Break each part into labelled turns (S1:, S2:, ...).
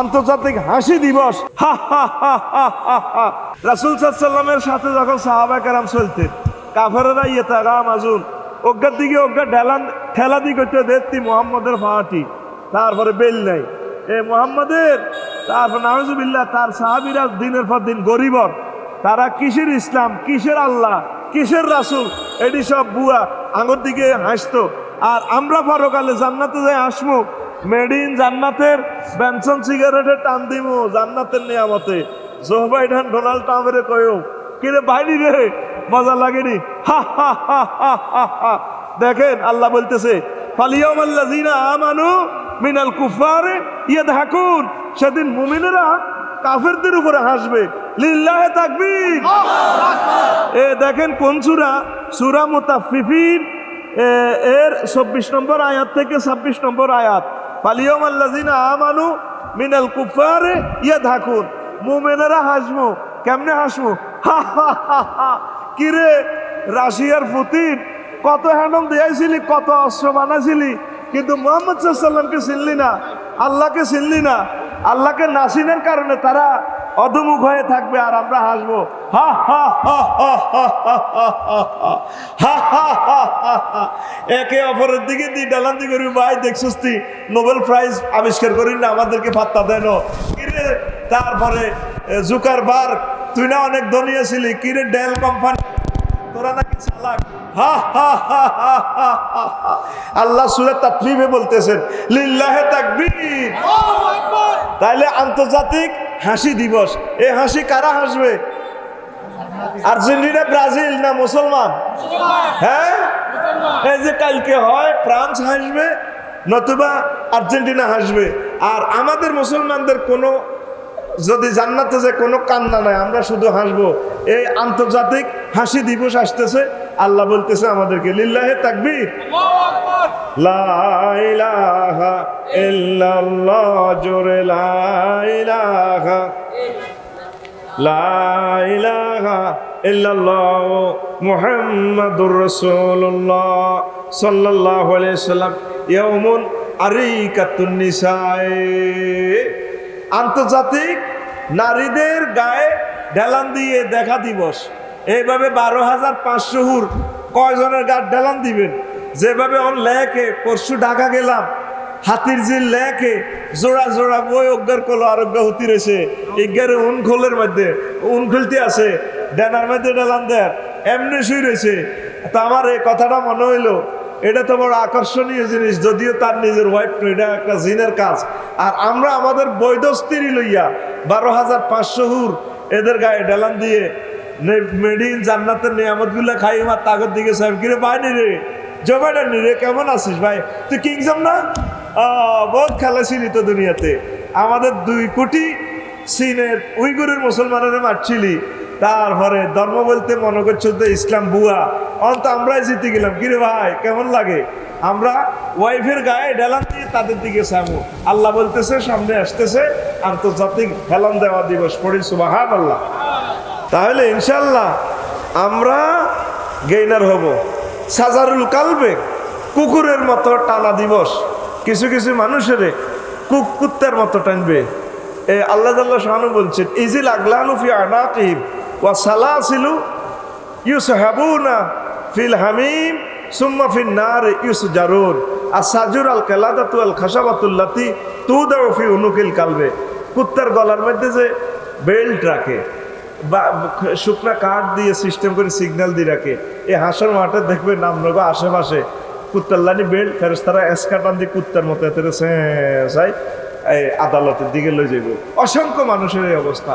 S1: আন্তর্জাতিক হাসি দিবস। রাসুল সাল্লামের সাথে যখন সাহাবা কারাম চলতেন কাফেরা ইয়ে তারা মাজুন অজ্ঞার দিকে অজ্ঞা ঢেলান, ঠেলা দিকে হচ্ছে দেখতি মোহাম্মদের ফাঁটি, তারপরে বেল নাই। এ মোহাম্মদের, তারপর নাহজুবিল্লাহ তার সাহাবিরা দিনের পর দিন গরিবর। তারা কিসের ইসলাম, কিসের আল্লাহ, কিসের রাসুল? এটি সব বুয়া আঙুর দিকে হাসতো। আর আমরা পরকালে জান্নাতে যাই হাসমু মেড ইন জান্নাতের বেনসন সিগারেটের টান দিব জান্নাতের নিয়ামতে। জোহবাই ঢান ডোনাল্ড ট্রাম্পের কয়েও কিরে বাইরে রে মজা লাগেনি? হা হা হা হা হা দেখেন আল্লাহ বলতেছে ফালিয়ামাল্লাযিনা আমানু মিনাল কুফারে ইয়াদহাকুন। সেদিন মুমিনেরা কাফেরদের উপরে হাসবে লিল্লাহে তাকবীর। এ দেখেন কোন সুরা? সুরা মুতাফিফিন এ, এর চব্বিশ নম্বর আয়াত থেকে ছাব্বিশ নম্বর আয়াত। পালিয়ম আল্লাজিনা আমানু মিনাল কুফারে ইয়া থাকুন মুমেনেরা হাসবো কেমনে হাসবো কিরে, রাশিয়ার পুতিন, কত হ্যান্ডল দিয়েছিলি কত অস্ত্র বানাছিলি কিন্তু মোহাম্মদ সাল্লামকে চিনলি না। আল্লাহকে চিনলি না। আল্লাহকে নাসিনের কারণে তারা অধমুখ হয়ে থাকবে আর আমরা হাসবো একে অপরের দিকে ডালান্তি করি ভাই দেখছিস তুই নোবেল প্রাইজ আবিষ্কার করি না আমাদেরকে পাত্তা দেন কিরে তারপরে জুকার বার তুই না অনেক ধনী ছিলি কিরে ডেল কোম্পানি তোরা নাকি চালাক? বলতেছেন, লিল্লাহে তাকবীর। তাইলে আন্তর্জাতিক হাসি দিবস। এ হাসি কারা হাসবে? আর্জেন্টিনা, ব্রাজিল না মুসলমান? হ্যাঁ? এই যে কালকে হয়, ফ্রান্স হাসবে, নতুবা আর্জেন্টিনা হাসবে। আর আমাদের মুসলমানদের কোনো যদি জান্নাতে যে কোনো কান্না নাই, আমরা শুধু হাসবো। এই আন্তর্জাতিক হাসি দিবস আসতেছে, আল্লাহ বলতেছে আমাদেরকে, লিল্লাহে তাকবীর। লা ইলাহা ইল্লাল্লাহ, জোরে লা ইলাহা। লা ইলাহা ইল্লাল্লাহ মুহাম্মাদুর আন্তর্জাতিক নারীদের গায়ে ঢেলান দিয়ে দেখা দিবস। এইভাবে বারো হাজার পাঁচশো হুর কয়জনের গা ঢেলান দিবেন? যেভাবে ওর লেকে পরশু ঢাকা গেলাম হাতির যে লেকে জোড়া জোড়া বই অজ্ঞার কলো আরোগ্য হতি রয়েছে ইজ্ঞারে উন খোলের মধ্যে উন খুলতে আছে, ডেনার মধ্যে ঢেলান দেয় এমনি শুই রয়েছে। তা আমার এই কথাটা মনে হইল এটা তো বড় আকর্ষণীয় জিনিস, যদিও তার নিজের ওয়াইফ নয়, এটা একটা জিনের কাজ। আর আমরা আমাদের বৈধ স্ত্রী লইয়া বারো হাজার পাঁচশো হুর এদের গায়ে ডেলান দিয়ে মেডিন জান্নাতের নিয়ামতগুলা খাই আমার তাগর দিকে সাহেব, কিরে বাইনি রে? জোবাইডানি রে? কেমন আছিস ভাই? তুই কিংসম না? বহুত খেলাছিলি তো দুনিয়াতে। আমাদের দুই কোটি চীনের উইগুরের মুসলমানের মারছিলি। তারপরে ধর্ম বলতে মনে করছ তো ইসলাম বুয়া। অন্ত আমরাই জিতে গেলাম। কিরে ভাই, কেমন লাগে? আমরা ওয়াইফের গায়ে ডেলান দিয়ে তাদের দিকে সামু আল্লাহ বলতেছে, সামনে আসতেছে, আন্তর্জাতিক হেলান দেওয়া দিবস পড়ি সুবাহান আল্লাহ তাহলে ইনশাল্লাহ আমরা গেইনার হব। সাজারুল কালবে, কুকুরের মতো টানা দিবস। কিছু কিছু মানুষের কুক কুত্তার মতো টানবে। এ আল্লাহ আল্লাহ শাহানু বলছেন ইজিল আগলানু ফি আনাকিব ওয়া ফিল হামিম আল আল খাসাবাতুল্লাতি কালবে। কুত্তার গলার মধ্যে যে বেল্ট রাখে, বা শুকনা কাঠ দিয়ে সিস্টেম করে সিগন্যাল দিয়ে রাখে এই হাঁসের মাঠে দেখবে নাম নামনগর আশেপাশে কুত্তার লানি বেল্ট ফেরস তারা এসকাটান দিয়ে কুত্তার মতো এতে আদালতের দিকে লই যাইব। অসংখ্য মানুষের এই অবস্থা।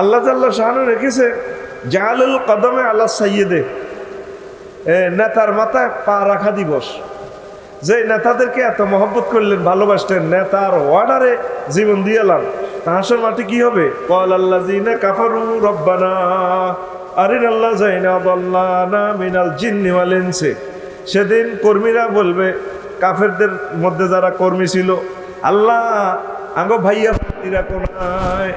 S1: আল্লাহ তাল্লাহ শাহানু রেখেছে জাহালুল কদমে আল্লাহ সাইয়েদে নেতার মাথায় পা রাখা দিবস। যে নেতাদেরকে এত মহব্বত করলেন, ভালোবাসতেন, নেতার ওয়ার্ডারে জীবন দিয়েলাম তাহাসর মাটি কি হবে? কল আল্লাহ জিনা কাফারু রব্বানা, আরিন আল্লাহ জাইনা বল্লানা মিনাল জিন্নি ওয়ালেন্সে সেদিন কর্মীরা বলবে, কাফেরদের মধ্যে যারা কর্মী ছিল, আল্লাহ, আঙ্গো ভাইয়া ভাইরা কোনায়,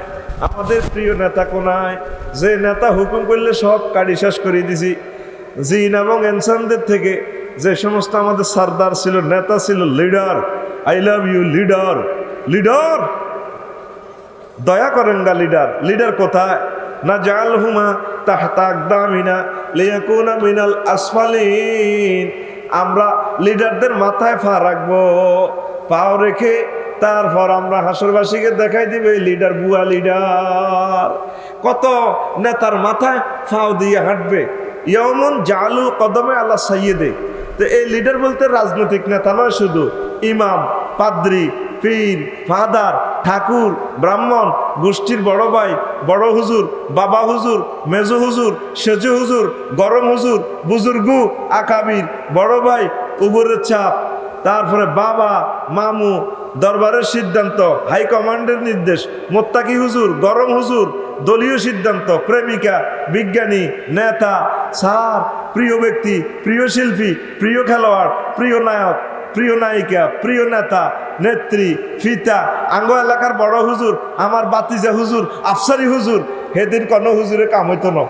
S1: আমাদের প্রিয় নেতা কোনায়, যে নেতা হুকুম করলে সব কাড়ি শেষ করে দিছি। জিন এবং ইনসানদের থেকে যে সমস্ত আমাদের সর্দার ছিল, নেতা ছিল, leader, I love you leader leader! দয়া করেন গা লিডার লিডার কোথায়? না জাল হুমা আমরা লিডারদের মাথায় ফা রাখব, পাও রেখে তারপর আমরা হাসরবাসীকে দেখাই দিবে লিডার বুয়া লিডার কত নেতার মাথায় ফাও দিয়ে হাঁটবে। ইয়মন জালু কদমে আল্লাহ সাইয়েদে। তো এই লিডার বলতে রাজনৈতিক নেতা নয় শুধু, ইমাম, পাদ্রি, পীর, ফাদার, ঠাকুর, ব্রাহ্মণ, গোষ্ঠীর বড় ভাই, বড় হুজুর, বাবা হুজুর, মেজু হুজুর, সেজু হুজুর, গরম হুজুর, বুজুর্গু, আকাবির, বড় ভাই উপরের চাপ তারপরে বাবা, মামু, দরবারের সিদ্ধান্ত হাইকমান্ডের নির্দেশ, মোত্তাকি হুজুর, গরম হুজুর, দলীয় সিদ্ধান্ত, প্রেমিকা, বিজ্ঞানী, নেতা, স্যার, প্রিয় ব্যক্তি, প্রিয় শিল্পী, প্রিয় খেলোয়াড়, প্রিয় নায়ক, প্রিয় নায়িকা, প্রিয় নেতা, নেত্রী, ফিতা, আঙ্গ এলাকার বড় হুজুর, আমার বাতিজা হুজুর, আফসারি হুজুর, সেদিন কোনো হুজুরে কাম হইতো না।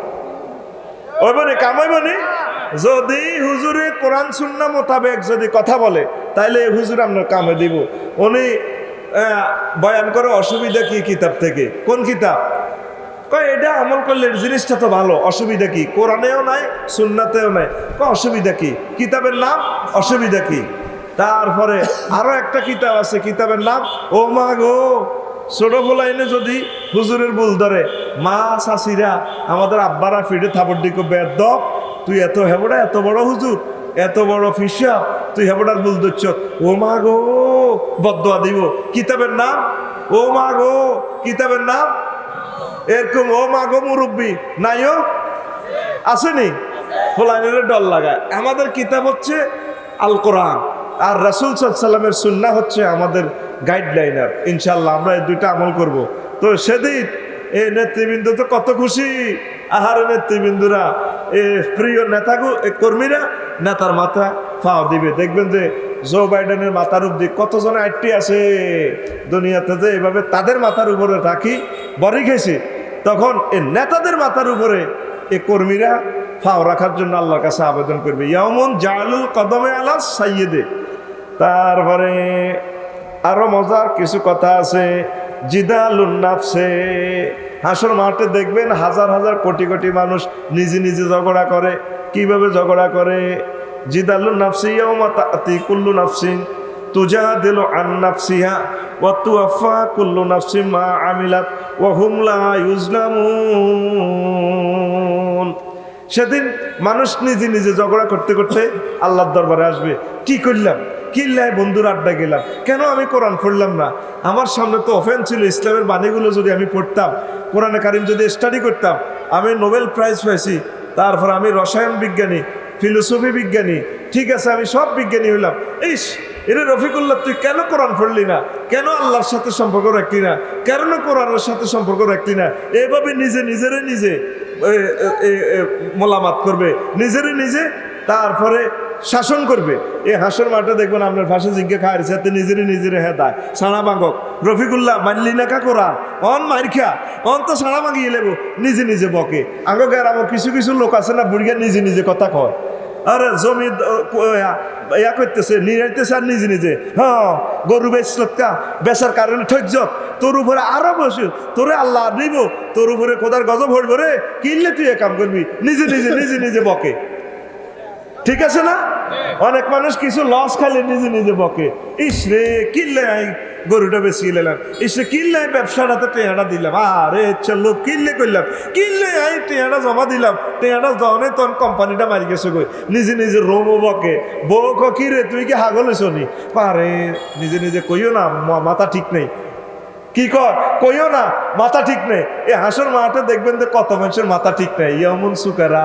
S1: ওই বনে কামাইব নি যদি হুজুরে কোরআন, সুন্না মোতাবেক যদি কথা বলে তাইলে হুজুর আপনার কামে দিব। উনি বয়ান করে অসুবিধা কি কিতাব থেকে? কোন কিতাব? কয়, এটা আমল করলে জিনিসটা তো ভালো, অসুবিধা কি? কোরআনেও নাই, সুন্নাতেও নাই। কয়, অসুবিধা কি? কিতাবের নাম? অসুবিধা কি? তারপরে আরও একটা কিতাব আছে, কিতাবের নাম, ও মা গো, ছোট ফলাইনে যদি হুজুরের ভুল ধরে, মা শাশিরা আমাদের আব্বারা ফিরে থাপড় দিকে বেদ তুই এত হেবড়া, এত বড় হুজুর। এত বড় ফিসা, তুই হেবড়ার ভুল ধরছ। ও মা গো বদয়া দিব। কিতাবের নাম? ও মা গো, কিতাবের নাম? এরকম ও মা গো মুরব্বী নাইও আসেনি? ফলাইনের ডল লাগায়। আমাদের কিতাব হচ্ছে আল কোরআন আর রাসুল সাল্লামের সুন্না হচ্ছে আমাদের গাইডলাইনার। ইনশাল্লাহ আমরা এই দুইটা আমল করব। তো সেদিন এই নেতৃবৃন্দ তো কত খুশি। আহার নেতৃবৃন্দুরা, এ প্রিয় নেতাগু এ কর্মীরা নেতার মাথা ফাও দিবে। দেখবেন যে জো বাইডেনের মাথার উপদি কতজন আটটি আছে দুনিয়াতে যে এভাবে তাদের মাথার উপরে রাখি, বড়ি খেয়েছি। তখন এ নেতাদের মাথার উপরে এ কর্মীরা ফাও রাখার জন্য আল্লাহর কাছে আবেদন করবে। ইয়মন জালুল কদমে আলা সাইয়েদে তারপরে আরও মজার কিছু কথা আছে, জিদালুন নাফসে। হাসর মাঠে দেখবেন হাজার হাজার কোটি কোটি মানুষ নিজে নিজে ঝগড়া করে কীভাবে ঝগড়া করে? জিদালুন নাফসি ইয়াউমা তাতি কুল্লু নাফসিন তুজাদিলু আন নাফসিহা ওয়া তুওয়াফা কুল্লু নাফসিন মা আমিলাত ওয়া হুম লা সেদিন মানুষ নিজে নিজে ঝগড়া করতে করতে আল্লাহর দরবারে আসবে। কি করলাম? কিল্লায় বন্ধুর আড্ডা গেলাম। কেন আমি কোরআন পড়লাম না? আমার সামনে তো অফেন ছিল। ইসলামের বাণীগুলো যদি আমি পড়তাম, কোরআনে কারিম যদি স্টাডি করতাম, আমি নোবেল প্রাইজ পাইছি। তারপর আমি রসায়ন বিজ্ঞানী ফিলোসফি বিজ্ঞানী, ঠিক আছে, আমি সব বিজ্ঞানী হইলাম। ইস, এরে রফিকুল্লাহ, তুই কেন কোরআন পড়লি না? কেন আল্লাহর সাথে সম্পর্ক রাখলি না? কেন কোরআনের সাথে সম্পর্ক রাখলি না? এভাবে নিজে, নিজেরে নিজে মোলামাত করবে, নিজেরে নিজে তারপরে শাসন করবে। এই হাসর মাঠে দেখবেন আপনার ভাষা জিজ্ঞে খায়ের সাথে নিজেরে নিজেরে দায় সানা বাঙ্গক, রফিকুল্লাহ, মানলি না কা কোরআন? অন মার খা। অন তো মাগিয়ে বাঙ্গিয়ে লেবো, নিজে নিজে বকে। আগে গ্রাম কিছু কিছু লোক আছে না বুড়িয়া নিজে নিজে কথা কয়। আর জমি ইয়া- করতেছে নিরাইতেছে আর নিজে নিজে। হ্যাঁ গরু বেচলকা বেচার কারণে ঠৈর্য তোর উপরে আরও বসে, তোরে আল্লাহ নিব তোর উপরে কোদার গজব হইব রে, কিনলে তুই এ কাম করবি। নিজে নিজে নিজে নিজে বকে। ঠিক আছে না? অনেক মানুষ কিছু লস খাইলে নিজে নিজে বকে। ইস রে কিনলে গরুটা বেশি নিলাম ইস রে কিনলে ব্যবসাটাতে টেহাটা দিলাম। আরে, চলো কিনলে করলাম? কিনলে আই, টেহাটা জমা দিলাম। টেহাটা জমে তখন কোম্পানিটা মারি গেছে গই নিজে নিজে রোমো বকে। বউ ক রে, তুই কি হাগল নি পারে নিজে নিজে কইও না মাথা ঠিক নেই। কি কর? কইও না, মাথা ঠিক নেই। এই হাসর মাঠে দেখবেন যে কত মানুষের মাথা ঠিক নেই। ইয়মন সুকারা,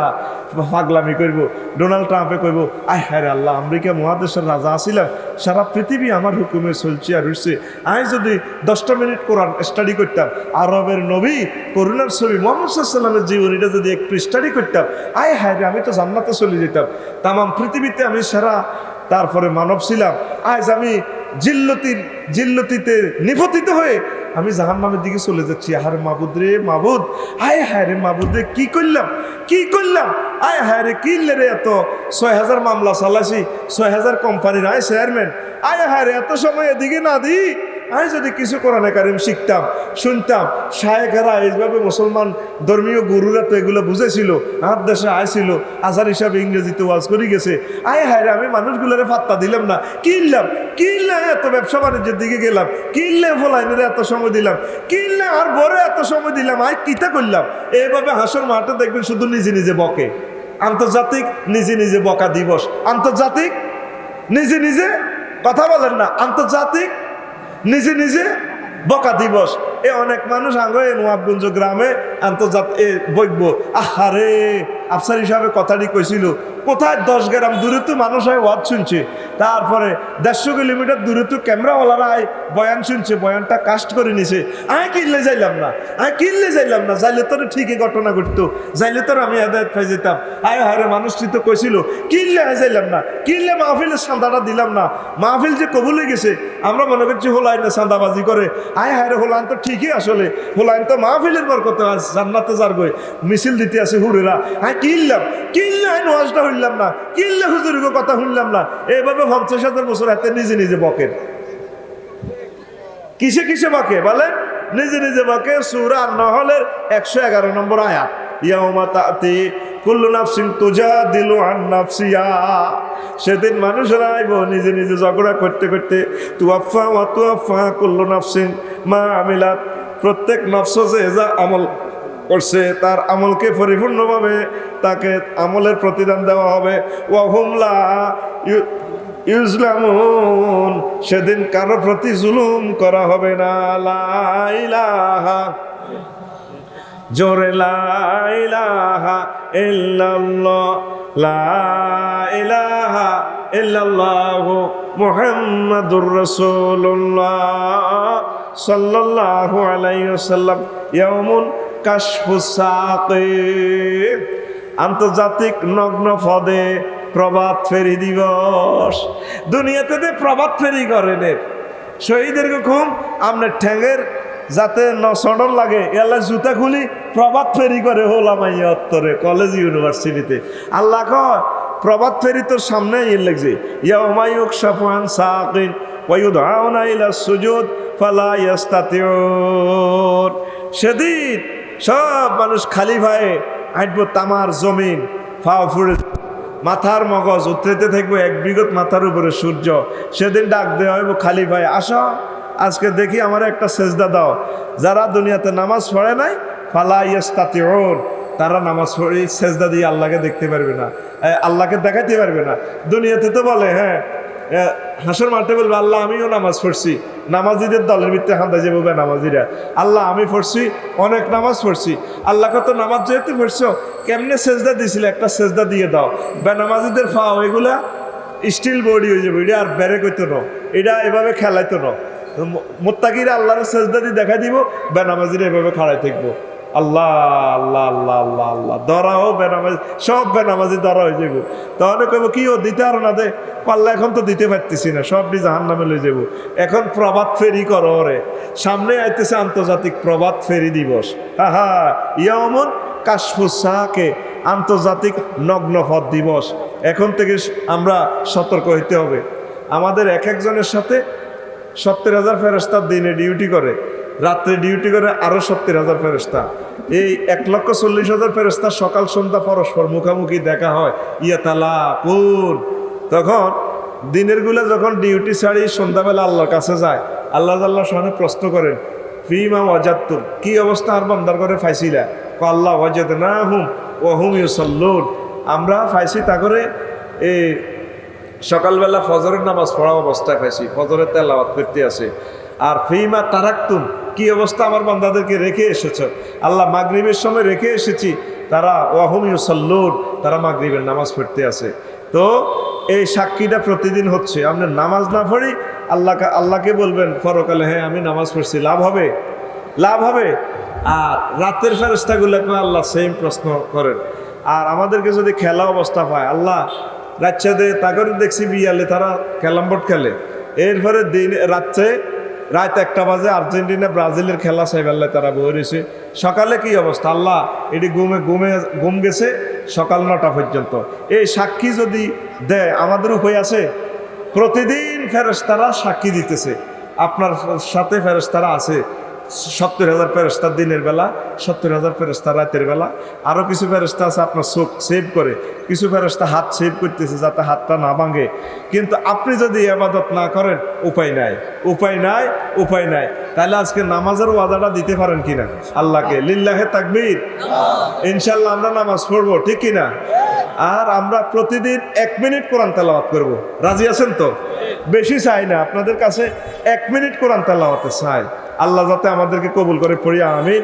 S1: পাগলামি করব ডোনাল্ড ট্রাম্পে কইব, আয় হ্যাঁ আল্লাহ, আমেরিকা মহাদেশের রাজা আসিলাম সারা পৃথিবী আমার হুকুমে চলছে আর হচ্ছে আমি যদি দশটা মিনিট কোরআন স্টাডি করতাম, আরবের নবী, করুণার ছবি, মোহাম্মদ সাল্লামের জীবনীটা যদি একটু স্টাডি করতাম, আয় হ্যাঁ রে, আমি তো জান্নাতে চলে যেতাম। তামাম পৃথিবীতে আমি সারা, তারপরে মানব ছিলাম। আজ আমি জিল্লতির জিল্লতিতে নিপতিত হয়ে আমি জাহান মামের দিকে চলে যাচ্ছি। আহারে মাবুদ রে মাবুদ আয় হায় রে মাবুদ রে, কি করলাম? কি করলাম? আয় হায় রে, কি রে এত? ছয় হাজার মামলা চালাইছি, ছয় হাজার কোম্পানির আয় চেয়ারম্যান আয় হায় রে, এত সময় এদিকে না দিই আমি যদি কিছু কোরআনে কারিম শিখতাম, শুনতাম, শায়েখেরা এইভাবে মুসলমান ধর্মীয় গুরুরা তো এগুলো বুঝেছিল আমার দেশে আইছিল আজার হিসাবে ইংরেজিতে ওয়াজ করে গেছে। আয় হায় আমি মানুষগুলোরে ফাত্তা দিলাম না। কিনলাম কিনলাম এত ব্যবসা বাণিজ্যের দিকে গেলাম? কিনলে ফলাইনের এত সময় দিলাম? কিনলে আর বড় এত সময় দিলাম? আয় কিতা করলাম? এইভাবে হাসর মাঠে দেখবেন শুধু নিজে নিজে বকে। আন্তর্জাতিক নিজে নিজে বকা দিবস। আন্তর্জাতিক নিজে নিজে কথা বলেন না। আন্তর্জাতিক নিজে নিজে বকা দিবস। এ অনেক মানুষ আগে নোয়াবগঞ্জ গ্রামে আন্তর্জাতিক এ বৈব আহারে! আফসার হিসাবে কথাটি কইছিল, কোথায় দশ গ্রাম দূরে তো মানুষ হয় ওয়াজ শুনছে। তারপরে দেড়শো কিলোমিটার দূরে তো ক্যামেরাওয়ালারা আয় বয়ান শুনছে, বয়ানটা কাস্ট করে নিছে। আমি কিনলে যাইলাম না আমি কিনলে যাইলাম না, যাইলে তোর ঠিকই ঘটনা ঘটতো, যাইলে তোর আমি হেদায়ত পাই যেতাম। আয় হারে মানুষটি তো কইছিল, কিনলে আমি যাইলাম না, কিনলে মাহফিলের সান্দাটা দিলাম না। মাহফিল যে কবুল গেছে, আমরা মনে করছি হোলাইন না করে। আয় হায় রে হোলাইন তো ঠিকই আসলে হোলাইন তো মাহফিলের বর করতে আছে জান্নাতে যার গই মিছিল দিতে আছে হুরেরা হ্যাঁ কিনলাম কিনলে ওয়াজটা হইলাম না? কিনলে হুজুরের কথা শুনলাম না? এইভাবে পঞ্চাশ হাজার বছর হাতে নিজে নিজে বকেন কিসে কিসে বকে বলেন? নিজে নিজে বকে সুরা নহলের একশো এগারো নম্বর নাফসিন তুজাদিলু আন সেদিন মানুষেরা আইব নিজে নিজে ঝগড়া করতে করতে তুয়াফা ওয়া তুয়াফা কুল্লু নাফসিন মা আমিলাত। প্রত্যেক নফস যে যা আমল করছে, তার আমলকে পরিপূর্ণভাবে তাকে আমলের প্রতিদান দেওয়া হবে। ওয়াহুমলা ইউজলামুন, সেদিন কারও প্রতি জুলুম করা হবে না। লাইলাহা জোরে লাইলাহা ইল্লাল্লাহ। লাইলাহা ইল্লাল্লাহু মুহাম্মাদুর রাসূলুল্লাহ সাল্লাল্লাহু আলাইহি ওয়াসাল্লাম। ইয়াউমুন কাশফুস সাকিব আন্তর্জাতিক নগ্ন পদে প্রভাত ফেরি দিবস। দুনিয়াতে যে প্রভাত ফেরি করেন শহীদের ঘুম আপনার ঠ্যাঙের যাতে নসডর লাগে এলা জুতা খুলি প্রভাত ফেরি করে হোলামাই অত্তরে, কলেজ, ইউনিভার্সিটিতে। আল্লাহ কয়, প্রভাত ফেরি তোর সামনে ইয়ে লাগছে ইয়ামায়ুক সাফান সাকিন ইলা সুজুদ, ফালা ইয়াস্তাতিউন। সেদিন সব মানুষ খালি ভাইয়ে হাঁটবো তামার জমিন, ফাও ফুড়ে। মাথার মগজ উত্তরেতে থাকব এক বিগত মাথার উপরে সূর্য। সেদিন ডাক দেওয়া হইব খালি ভাই আসো, আজকে দেখি আমার একটা সেজদা দাও। যারা দুনিয়াতে নামাজ পড়ে নাই, ফালা ইয়েস্তাতি ওর তারা নামাজ পড়ে সেজদা দিয়ে আল্লাহকে দেখতে পারবে না আল্লাহকে দেখাইতে পারবে না। দুনিয়াতে তো বলে হ্যাঁ হাসর মাঠে বলবে, আল্লাহ, আমিও নামাজ পড়ছি। নামাজিদের দলের ভিত্তে হান্দা যাব বে নামাজিরা। আল্লাহ, আমি পড়ছি, অনেক নামাজ পড়ছি। আল্লাহ কত নামাজ যেহেতু পড়ছো, কেমনে সেজদা দিছিল? একটা সেজদা দিয়ে দাও। বে নামাজিদের ফাও, এগুলা স্টিল বডি হয়ে যাবে। এটা আর বেড়ে করতো না। এটা এভাবে খেলাইতো না। মোত্তাকিরা আল্লাহর সেজদা দিয়ে দেখা দিব, বে নামাজিরা এভাবে খাড়াই থাকব। আল্লাহ আল্লাহ আল্লাহ আল্লাহ আল্লাহ। ধরাও বেনামাজি, সব বেনামাজি ধরা হয়ে যাব তাহলে কইব, কি ও দিতে আরও না দে পাল্লা এখন তো দিতে পারতেছি না, সব বি জাহান নামে লয়ে যাব এখন প্রভাত ফেরি করো রে। সামনে আইতেছে আন্তর্জাতিক প্রভাত ফেরি দিবস। হা ইয়ামন কাশফুসাকে আন্তর্জাতিক নগ্নপথ দিবস। এখন থেকে আমরা সতর্ক হইতে হবে। আমাদের এক একজনের সাথে সত্তর হাজার ফেরস্তার দিনে ডিউটি করে। রাত্রে ডিউটি করে আরও সত্তর হাজার ফেরস্তা এই এক লক্ষ চল্লিশ হাজার ফেরস্তা সকাল, সন্ধ্যা, পরস্পর মুখামুখি দেখা হয়। ইয়ে তালা কোন তখন দিনেরগুলা যখন ডিউটি ছাড়ি সন্ধ্যাবেলা আল্লাহর কাছে যায়, আল্লাহ আল্লাহ সামনে প্রশ্ন করেন, ফিমা ওয়াজাত্তুম কি অবস্থা আর বন্দার করে ফাইসিলা? ক আল্লাহ ওয়াজাদ না হুম ও হুম ইউসল্লুন। আমরা ফাইসি তা করে এই সকালবেলা ফজরের নামাজ পড়া অবস্থায় ফাইসি, ফজরের তেলাওয়াত করতে আছে আর ফিমা তারাক্তুম? কি অবস্থা আমার বান্দাদেরকে রেখে এসেছ? আল্লাহ মাগরিবের সময় রেখে এসেছি। তারা ওয়াহমিউ সাল্লুর তারা মাগরিবের নামাজ পড়তে আছে তো এই সাক্ষীটা প্রতিদিন হচ্ছে। আপনি নামাজ না পড়ি, আল্লাহকে আল্লাহকে বলবেন পরকালে হ্যাঁ আমি নামাজ পড়ছি, লাভ হবে? লাভ হবে। আর রাতের ফেরস্তাগুলোকে আল্লাহ সেম প্রশ্ন করেন। আর আমাদেরকে যদি খেলা অবস্থা পায়, আল্লাহ রাচ্চাদের তাগরে দেখছি বিয়ালে তারা ক্যালামবোর্ড খেলে। এরপরে দিন রাত্রে রাত একটা বাজে আর্জেন্টিনা, ব্রাজিলের খেলা সাইবাল্লায় তারা বয়ে রয়েছে। সকালে কি অবস্থা? আল্লাহ, এটি ঘুমে ঘুমে, ঘুম গেছে সকাল নটা পর্যন্ত। এই সাক্ষী যদি দেয়, আমাদের হয়ে আছে? প্রতিদিন ফেরস্তারা সাক্ষী দিতেছে। আপনার সাথে ফেরস্তারা আছে। সত্তর হাজার ফেরস্তার দিনের বেলা, সত্তর হাজার ফেরস্তা রাতের বেলা। আরও কিছু ফেরস্তা আছে আপনার চোখ সেভ করে, কিছু ফেরস্তা হাত সেভ করতেছে যাতে হাতটা না ভাঙে। কিন্তু আপনি যদি আবাদত না করেন, উপায় নাই। উপায় নাই উপায় নাই। তাহলে আজকে নামাজের ওয়াদাটা দিতে পারেন কিনা? আল্লাহকে। লিল্লাহে তাকবির। ইনশাল্লাহ আমরা নামাজ পড়ব, ঠিক কিনা? আর আমরা প্রতিদিন এক মিনিট কোরআন তেলাওয়াত করব। রাজি আছেন তো? বেশি চাই না, আপনাদের কাছে এক মিনিট কোরআন তেলাওয়াতে চাই। আল্লাহ যাতে আমাদেরকে কবুল করে পড়ি আমিন।